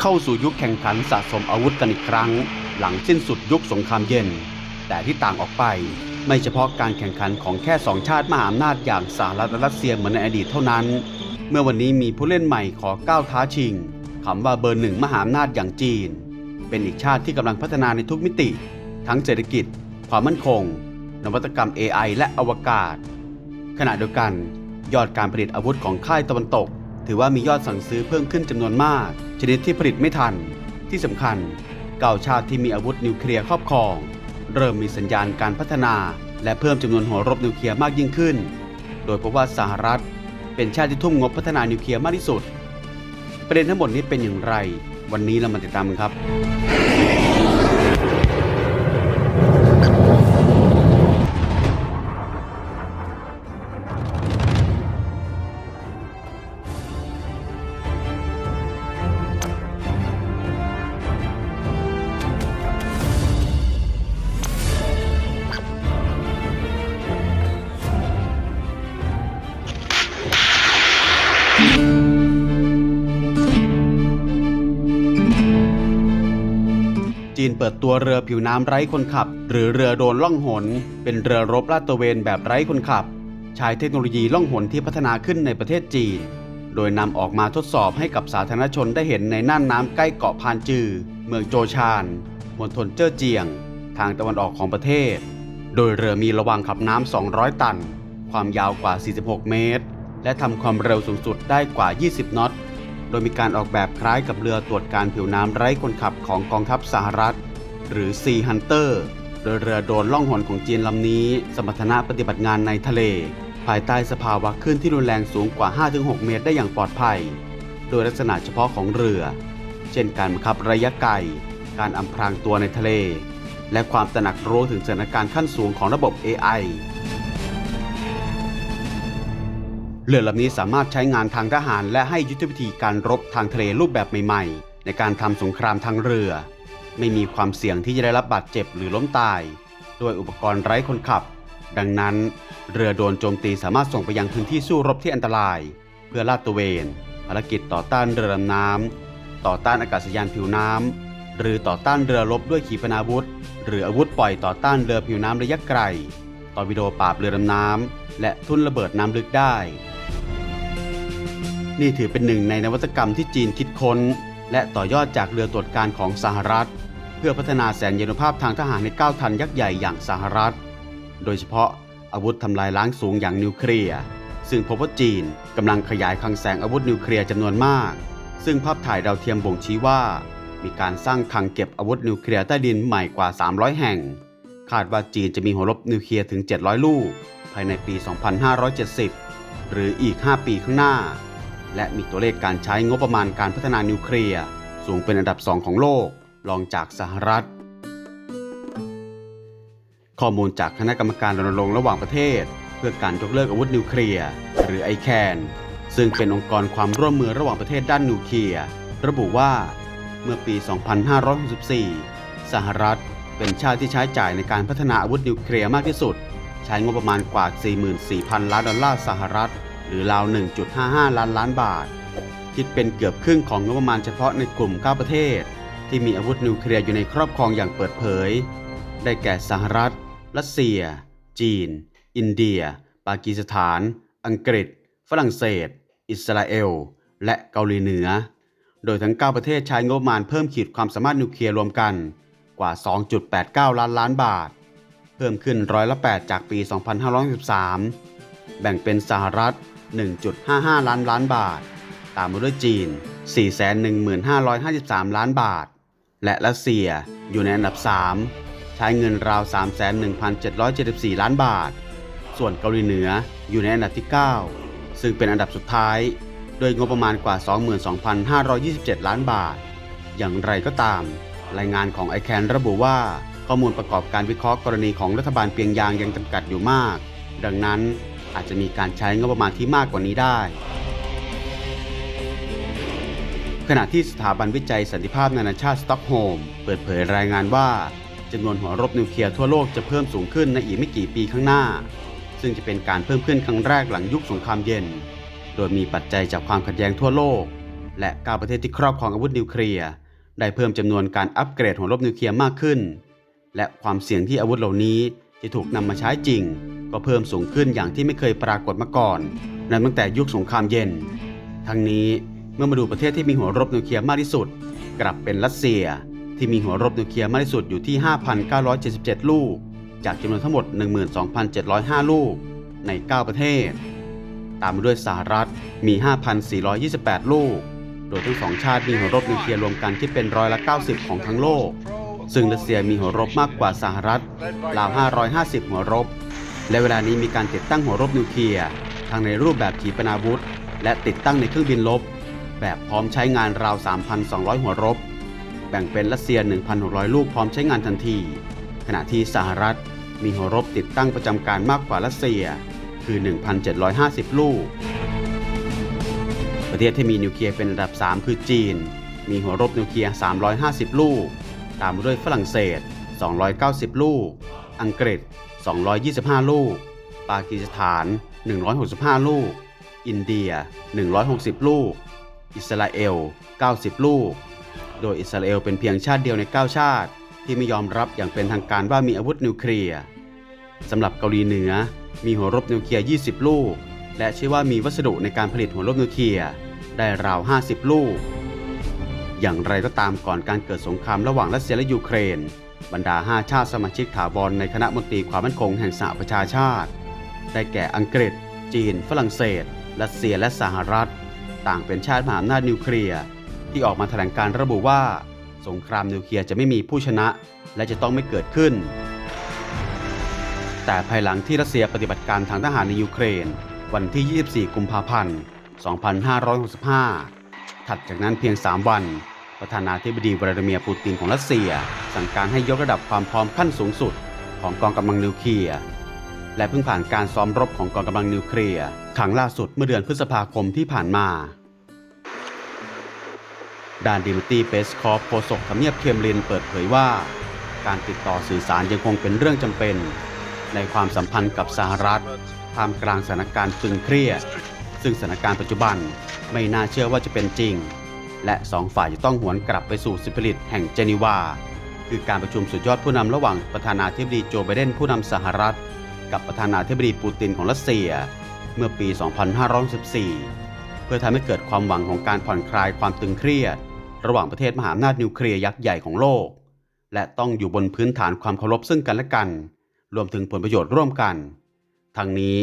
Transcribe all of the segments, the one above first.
เข้าสู่ยุคแข่งขันสะสมอาวุธกันอีกครั้ง หลังสิ้นสุดยุคสงครามเย็น แต่ที่ต่างออกไปไม่เฉพาะการแข่งขันของแค่สองชาติมหาอำนาจอย่างสหรัฐและรัสเซียเหมือนในอดีตเท่านั้น เมื่อวันนี้มีผู้เล่นใหม่ขอก้าวท้าชิงคำว่าเบอร์หนึ่งมหาอำนาจอย่างจีน เป็นอีกชาติที่กำลังพัฒนาในทุกมิติ ทั้งเศรษฐกิจ ความมั่นคง นวัตกรรม AI และอวกาศ ขณะเดียวกัน ยอดการผลิตอาวุธของค่ายตะวันตก ถือว่ามียอดสั่งซื้อเพิ่มขึ้นจำนวนมาก ชนิดที่ผลิตไม่ทัน ที่สำคัญเก่าชาติที่มีอาวุธนิวเคลียร์ครอบครอง เริ่มมีสัญญาณการพัฒนา และเพิ่มจำนวนหัวรบนิวเคลียร์มากยิ่งขึ้น โดยพบว่าสหรัฐ เป็นชาติที่ทุ่มงบพัฒนานิวเคลียร์มากที่สุด ประเด็นทั้งหมดนี้เป็นอย่างไร วันนี้เรามาติดตามกันครับ จีนเปิดตัวเรือผิวน้ำไร้คนขับ หรือเรือโดรนล่องหน เป็นเรือรบลาดตระเวนแบบไร้คนขับ ใช้เทคโนโลยีล่องหนที่พัฒนาขึ้นในประเทศจีน โดยนำออกมาทดสอบให้กับสาธารณชนได้เห็นในน่านน้ำใกล้เกาะพานจือ เมืองโจชานมณฑลเจ้อเจียง ทางตะวันออกของประเทศ โดยเรือมีระวางขับน้ำ 200 ตัน ความยาวกว่า 46 เมตร และทำความเร็วสูงสุดได้กว่า 20นอต ดยมีการออกแบบคล้ายกับเรือตรวจการผิวน้ำไร้คนขับของกองทัพสหรัฐ หรือ Sea Hunter โดยเรือโดรนล่องหนของจีนลำนี้ สมรรถนะปฏิบัติงานในทะเล ภายใต้สภาวะคลื่นที่รุนแรงสูงกว่า 5-6 เมตรได้อย่างปลอดภัย โดยลักษณะเฉพาะของเรือ เช่นการบังคับระยะไกล การอำพรางตัวในทะเล และความตระหนักรู้ถึงสถานการณ์ขั้นสูงของระบบ AI เรือลำนี้สามารถใช้งานทางทหารและให้ยุทธวิธีการรบทางทะเลรูปแบบใหม่ๆ ในการทำสงครามทางเรือ ไม่มีความเสี่ยงที่จะได้รับบาดเจ็บหรือล้มตาย ด้วยอุปกรณ์ไร้คนขับ ดังนั้นเรือโดนโจมตีสามารถส่งไปยังพื้นที่สู้รบที่อันตราย เพื่อลาดตระเวนภารกิจต่อต้านเรือดำน้ำต่อต้านอากาศยานผิวน้ำหรือต่อต้านเรือรบด้วยขีปนาวุธ หรืออาวุธปล่อยต่อต้านเรือผิวน้ำระยะไกลต่อวิดีโอปราบเรือดำน้ำและทุ่นระเบิดน้ำลึกได้ นี่ถือเป็นหนึ่งในนวัตกรรมที่จีนคิดค้น และต่อยอดจากเรือตรวจการของสหรัฐ เพื่อพัฒนาแสนยานุภาพทางทหารในก้าวทันยักษ์ใหญ่อย่างสหรัฐ โดยเฉพาะอาวุธทำลายล้างสูงอย่างนิวเคลียร์ซึ่งพบว่าจีนกำลังขยายคลังแสงอาวุธนิวเคลียร์จำนวนมาก ซึ่งภาพถ่ายดาวเทียมบ่งชี้ว่า มีการสร้างคลังเก็บอาวุธนิวเคลียร์ใต้ดินใหม่กว่า 300 แห่ง คาดว่าจีนจะมีหัวรบนิวเคลียร์ถึง 700 ลูก ภายในปี 2570 หรืออีก 5 ปีข้างหน้า และมีตัวเลขการใช้งบประมาณการพัฒนานิวเคลียร์สูงเป็นอันดับ 2 ของโลก รองจากสหรัฐ ข้อมูลจากคณะกรรมการรณรงค์ระหว่างประเทศ เพื่อการยกเลิกอาวุธนิวเคลียร์หรือ ICAN ซึ่งเป็นองค์กรความร่วมมือระหว่างประเทศด้านนิวเคลียร์ระบุว่า เมื่อปี 2564 สหรัฐเป็นชาติที่ใช้จ่ายในการพัฒนาอาวุธนิวเคลียร์มากที่สุด ใช้งบประมาณกว่า 44,000 ล้านดอลลาร์สหรัฐ รือราว 1.55 ล้านล้านบาท คิดเป็นเกือบครึ่งของงบประมาณเฉพาะในกลุ่ม 9 ประเทศ ที่มีอาวุธนิวเคลียร์อยู่ในครอบครองอย่างเปิดเผย ได้แก่สหรัฐ รัสเซีย จีน อินเดีย ปากีสถาน อังกฤษ ฝรั่งเศส อิสราเอล และเกาหลีเหนือ โดยทั้ง 9 ประเทศใช้งบประมาณเพิ่มขีดความสามารถนิวเคลียร์รวมกันกว่า 2.89 ล้านล้านบาท เพิ่มขึ้นร้อยละ 8 จากปี 2563 แบ่งเป็นสหรัฐ 1.55 ล้านล้านบาท ตามมาด้วยจีน 415,553 ล้านบาท และรัสเซียอยู่ในอันดับ 3 ใช้เงินราว311,774 ล้านบาท ส่วนเกาหลีเหนืออยู่ในอันดับที่ 9 ซึ่งเป็นอันดับสุดท้าย โดยงบประมาณกว่า 22,527 ล้านบาท อย่างไรก็ตาม รายงานของ i c a n ระบุว่าข้อมูลประกอบการวิเคราะห์กรณีของรัฐบาลเปียงยางยังจำกัดอยู่มาก ดังนั้น อาจจะมีการใช้งบประมาณที่มากกว่านี้ได้ ขณะที่สถาบันวิจัยสันติภาพนานาชาติสต็อกโฮมเปิดเผยรายงานว่าจำนวนหัวรบนิวเคลียร์ทั่วโลกจะเพิ่มสูงขึ้นในอีกไม่กี่ปีข้างหน้า ซึ่งจะเป็นการเพิ่มขึ้นครั้งแรกหลังยุคสงครามเย็น โดยมีปัจจัยจากความขัดแย้งทั่วโลก และ9ประเทศที่ครอบครองอาวุธนิวเคลียร์ได้เพิ่มจำนวนการอัปเกรดหัวรบนิวเคลียร์มากขึ้น และความเสี่ยงที่อาวุธเหล่านี้จะถูกนำมาใช้จริง ก็เพิ่มสูงขึ้นอย่างที่ไม่เคยปรากฏมาก่อนนับตั้งแต่ยุคสงครามเย็น ทั้งนี้เมื่อมาดูประเทศที่มีหัวรบนิวเคลียร์มากที่สุด กลับเป็นรัสเซียที่มีหัวรบนิวเคลียร์มากที่สุดอยู่ที่ 5,977 ลูก จากจำนวนทั้งหมด 12,705 ลูกใน 9 ประเทศ ตามมาด้วยสหรัฐมี 5,428 ลูก โดยทั้งสองชาติมีหัวรบนิวเคลียร์รวมกันที่เป็นร้อยละ 90 ของทั้งโลก ซึ่งรัสเซียมีหัวรบมากกว่าสหรัฐราว 550 หัวรบ และเวลานี้มีการติดตั้งหัวรบนิวเคลียร์ทั้งในรูปแบบขีปนาวุธ และติดตั้งในเครื่องบินรบแบบพร้อมใช้งานราว 3,200 หัวรบ แบ่งเป็นรัสเซีย 1,600 ลูกพร้อมใช้งานทันที ขณะที่สหรัฐมีหัวรบติดตั้งประจำการมากกว่ารัสเซีย คือ 1,750 ลูก ประเทศที่มีนิวเคลียร์เป็นอันดับ 3 คือจีน มีหัวรบนิวเคลียร์ 350 ลูก ตามด้วยฝรั่งเศส 290 ลูก อังกฤษ 225 ลูก ปากีสถาน 165 ลูก อินเดีย 160 ลูก อิสราเอล 90 ลูก โดยอิสราเอลเป็นเพียงชาติเดียวใน 9 ชาติ ที่ไม่ยอมรับอย่างเป็นทางการว่ามีอาวุธนิวเคลียร์สำหรับเกาหลีเหนือ มีหัวรบนิวเคลียร์ 20 ลูก และเชื่อว่ามีวัสดุในการผลิตหัวรบนิวเคลียร์ได้ราว 50 ลูก อย่างไรก็ตามก่อนการเกิดสงครามระหว่างรัสเซียและยูเครน บรรดา 5 ชาติสมาชิกถาวรในคณะมนตรีความมั่นคงแห่งสหประชาชาติ ได้แก่อังกฤษ จีน ฝรั่งเศส รัสเซียและสหรัฐ ต่างเป็นชาติมหาอำนาจนิวเคลียร์ที่ออกมาแถลงการระบุว่า สงครามนิวเคลียร์จะไม่มีผู้ชนะ และจะต้องไม่เกิดขึ้น แต่ภายหลังที่รัสเซียปฏิบัติการทางทหารในยูเครน วันที่ 24 กุมภาพันธ์ 2565 ถัดจากนั้นเพียง 3 วัน ประธานาธิบดีวลาดิเมียร์ปูตินของรัสเซีย สั่งการให้ยกระดับความพร้อมขั้นสูงสุด ของกองกำลังนิวเคลียร์และเพิ่งผ่านการซ้อมรบของกองกำลังนิวเคลียร์ครั้งล่าสุดเมื่อเดือนพฤษภาคมที่ผ่านมาด้านดิมตีเปสคอฟโฆษกทำเนียบเคมลินเปิดเผยว่า การติดต่อสื่อสารยังคงเป็นเรื่องจำเป็น ในความสัมพันธ์กับสหรัฐท่ามกลางสถานการณ์ตึงเครียด ซึ่งสถานการณ์ปัจจุบันไม่น่าเชื่อว่าจะเป็นจริง และสองฝ่ายจะต้องหวนกลับไปสู่สปิริตแห่งเจนีวา คือการประชุมสุดยอดผู้นำระหว่างประธานาธิบดีโจไบเดนผู้นำสหรัฐ กับประธานาธิบดีปูตินของรัสเซีย เมื่อปี 2514 เพื่อทำให้เกิดความหวังของการผ่อนคลายความตึงเครียด ระหว่างประเทศมหาอำนาจนิวเคลียร์ยักษ์ใหญ่ของโลก และต้องอยู่บนพื้นฐานความเคารพซึ่งกันและกัน รวมถึงผลประโยชน์ร่วมกัน ทั้งนี้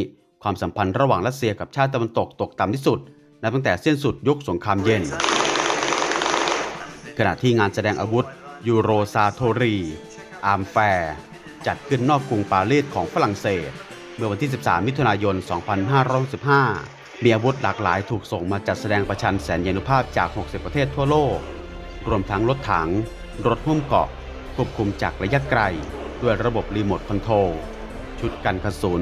ความสัมพันธ์ระหว่างรัสเซียกับชาติตะวันตกตกต่ำที่สุดนับตั้งแต่สิ้นสุดยุคสงครามเย็น ขณะที่งานแสดงอาวุธยูโรซาโทรี อาร์มแฟร์จัดขึ้นนอกกรุงปารีสของฝรั่งเศส เมื่อวันที่ 13 มิถุนายน 2515มีอาวุธหลากหลายถูกส่งมาจัดแสดงประชันแสนยานุภาพจาก 60 ประเทศทั่วโลก รวมทั้งรถถัง รถหุ้มเกราะ ควบคุมจากระยะไกล ด้วยระบบรีโมทคอนโทรล ชุดกันกระสุน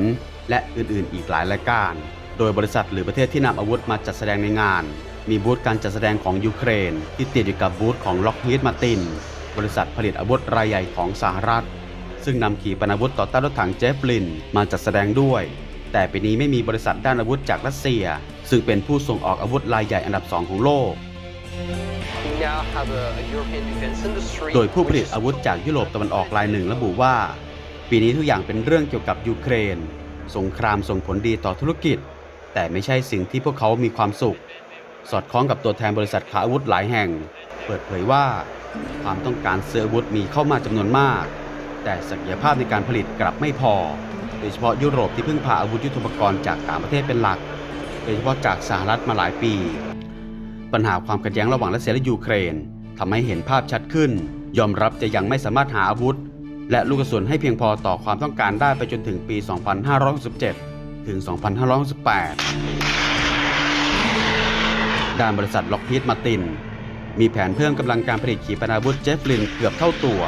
และอื่นๆ อีกหลายรายการ โดยบริษัทหรือประเทศที่นำอาวุธมาจัดแสดงในงาน มีบูธการจัดแสดงของยูเครน ที่ติดอยู่กับบูธของล็อกฮีดมาติน บริษัทผลิตอาวุธรายใหญ่ของสหรัฐ ซึ่งนำขีปนาวุธต่อต้านรถถังเจฟลิน มาจัดแสดงด้วย แต่ปีนี้ไม่มีบริษัทด้านอาวุธจากรัสเซีย ซึ่งเป็นผู้ส่งออกอาวุธรายใหญ่อันดับสองของโลก We now have a, a European defense industry. โดยผู้ผลิต which is อาวุธจากยุโรปตะวันออกรายหนึ่งระบุว่า ปีนี้ทุกอย่างเป็นเรื่องเกี่ยวกับยูเครน สงครามส่งผลดีต่อธุรกิจ แต่ไม่ใช่สิ่งที่พวกเขามีความสุข สอดคล้องกับตัวแทนบริษัทขายอาวุธหลายแห่ง เปิดเผยว่าความต้องการซื้ออาวุธมีเข้ามาจำนวนมาก แต่ศักยภาพในการผลิตกลับไม่พอ โดยเฉพาะยุโรปที่เพึ่งพาอาวุธยุทโธปกรณ์จากต่างประเทศเป็นหลัก โดยเฉพาะจากสหรัฐมาหลายปี ปัญหาความขัดแย้งระหว่างรัสเซียและยูเครนทำให้เห็นภาพชัดขึ้น ยอมรับจะยังไม่สามารถหาอาวุธ และลูกกระสุนให้เพียงพอต่อความต้องการได้ไปจนถึงปี 2567 ถึง 2568 ด้านบริษัทล็อกฮีดมาติน มีแผนเพิ่มกำลังการผลิตขีปนาวุธเจฟลินเกือบเท่าตัว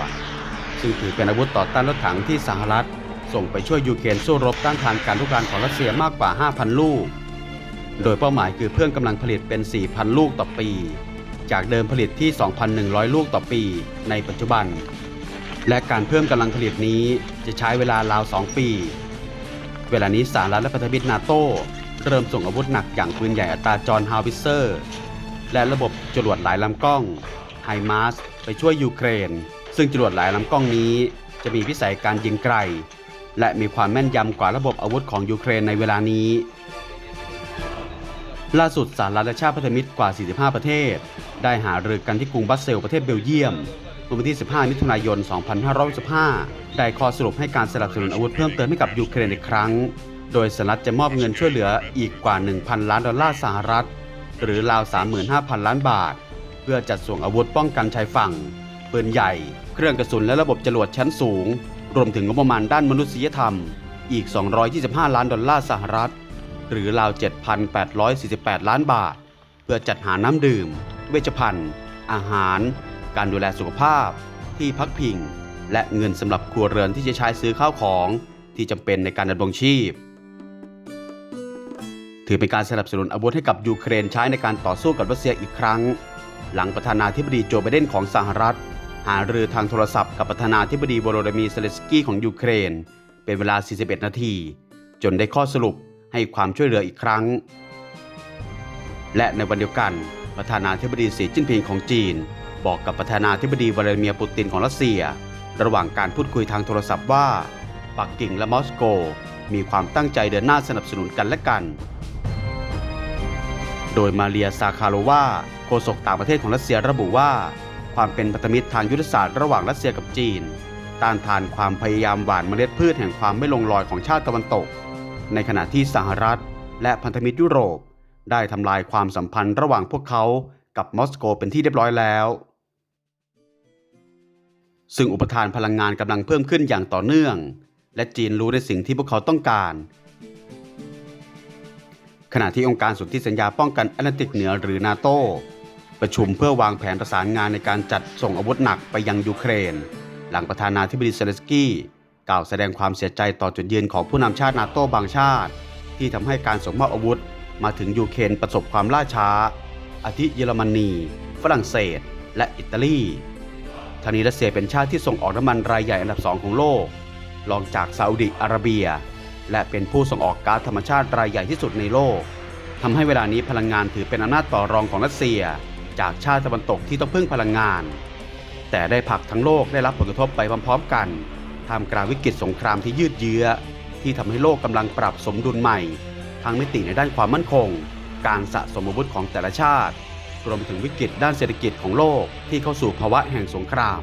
ซึ่งถือเป็นอาวุธต่อต้านรถถังที่สหรัฐ ส่งไปช่วยยูเครนสู้รบต้านทานการลุกรานของรัสเซียมากกว่า 5,000 ลูก โดยเป้าหมายคือเพิ่มกำลังผลิตเป็น 4,000 ลูกต่อปี จากเดิมผลิตที่ 2,100 ลูกต่อปี ในปัจจุบัน และการเพิ่มกำลังผลิตนี้จะใช้เวลาราว 2 ปี เวลานี้สหรัฐและพันธมิตรนาโต เริ่มส่งอาวุธหนักอย่างปืนใหญ่อัตราจรฮาวิเซอร์ และระบบจรวดหลายลำกล้องไฮมาสไปช่วยยูเครน ซึ่งจรวดหลายลำกล้องนี้จะมีพิสัยการยิงไกล และมีความแม่นยำกว่าระบบอาวุธของยูเครนในเวลานี้ ล่าสุดสหรัฐและชาติพันธมิตรกว่า 45 ประเทศ ได้หารือกันที่กรุงบัสเซลประเทศเบลเยียมวันที่ 15 มิถุนายน 2515ได้ข้อสรุปให้การสนับสนุนอาวุธเพิ่มเติมให้กับยูเครนอีกครั้ง โดยสหรัฐจะมอบเงินช่วยเหลืออีกกว่า 1,000 ล้านดอลลาร์สหรัฐ หรือราว 35,000 ล้านบาท เพื่อจัดส่งอาวุธป้องกันชายฝั่ง ปืนใหญ่ เครื่องกระสุนและระบบจรวดชั้นสูง รวมถึงงบประมาณด้านมนุษยธรรม อีก 225 ล้านดอลลาร์สหรัฐ หรือราว 7,848 ล้านบาท เพื่อจัดหาน้ำดื่ม เวชภัณฑ์ อาหาร การดูแลสุขภาพ ที่พักพิง และเงินสำหรับครัวเรือนที่จะใช้ซื้อข้าวของที่จำเป็นในการดำรงชีพ ถือเป็นการสนับสนุนอาวุธให้กับยูเครนใช้ในการต่อสู้กับรัสเซียอีกครั้ง หลังประธานาธิบดีโจไบเดนของสหรัฐ หารือทางโทรศัพท์กับประธานาธิบดีโวโลดิมีเซเลสกี้ของยูเครน เป็นเวลา 41 นาที จนได้ข้อสรุปให้ความช่วยเหลืออีกครั้ง และในวันเดียวกันประธานาธิบดีสีจิ้นผิงของจีน บอกกับประธานาธิบดีวลาดิเมียร์ปูตินของรัสเซีย ระหว่างการพูดคุยทางโทรศัพท์ว่า ปักกิ่งและมอสโก มีความตั้งใจเดินหน้าสนับสนุนกันและกัน โดยมาเรียซาคาโลวาโฆษกต่างประเทศของรัสเซียระบุว่า ความเป็นพันธมิตรทางยุทธศาสตร์ระหว่างรัสเซียกับจีน ต้านทานความพยายามหว่านเมล็ดพืชแห่งความไม่ลงรอยของชาติตะวันตก ในขณะที่สหรัฐ และพันธมิตรยุโรป ได้ทำลายความสัมพันธ์ระหว่างพวกเขากับมอสโกเป็นที่เรียบร้อยแล้ว ซึ่งอุปทานพลังงานกำลังเพิ่มขึ้นอย่างต่อเนื่อง และจีนรู้ในสิ่งที่พวกเขาต้องการ ขณะที่องค์การสนธิสัญญาป้องกันแอตแลนติกเหนือหรือนาโตประชุมเพื่อวางแผนประสานงานในการจัดส่งอาวุธหนักไปยังยูเครน หลังประธานาธิบดีเซเลสกี้กล่าวแสดงความเสียใจต่อจุดยืนของผู้นำชาตินาโตบางชาติ ที่ทำให้การส่งมอบอาวุธมาถึงยูเครนประสบความล่าช้า อาทิเยอรมนี ฝรั่งเศส และอิตาลีทางนี้รัสเซียเป็นชาติที่ส่งออกน้ำมันรายใหญ่อันดับสองของโลกรองจากซาอุดิอาระเบีย และเป็นผู้ส่งออกก๊าซธรรมชาติรายใหญ่ที่สุดในโลกทำให้เวลานี้พลังงานถือเป็นอำนาจต่อรองของรัสเซีย จากชาติตะวันตกที่ต้องพึ่งพลังงาน แต่ได้ผลักทั้งโลกได้รับผลกระทบไปพร้อมๆกันท่ามกลางวิกฤตสงครามที่ยืดเยื้อ ที่ทำให้โลกกำลังปรับสมดุลใหม่ทั้งมิติในด้านความมั่นคง การสะสมอาวุธของแต่ละชาติ รวมถึงวิกฤตด้านเศรษฐกิจของโลกที่เข้าสู่ภาวะแห่งสงคราม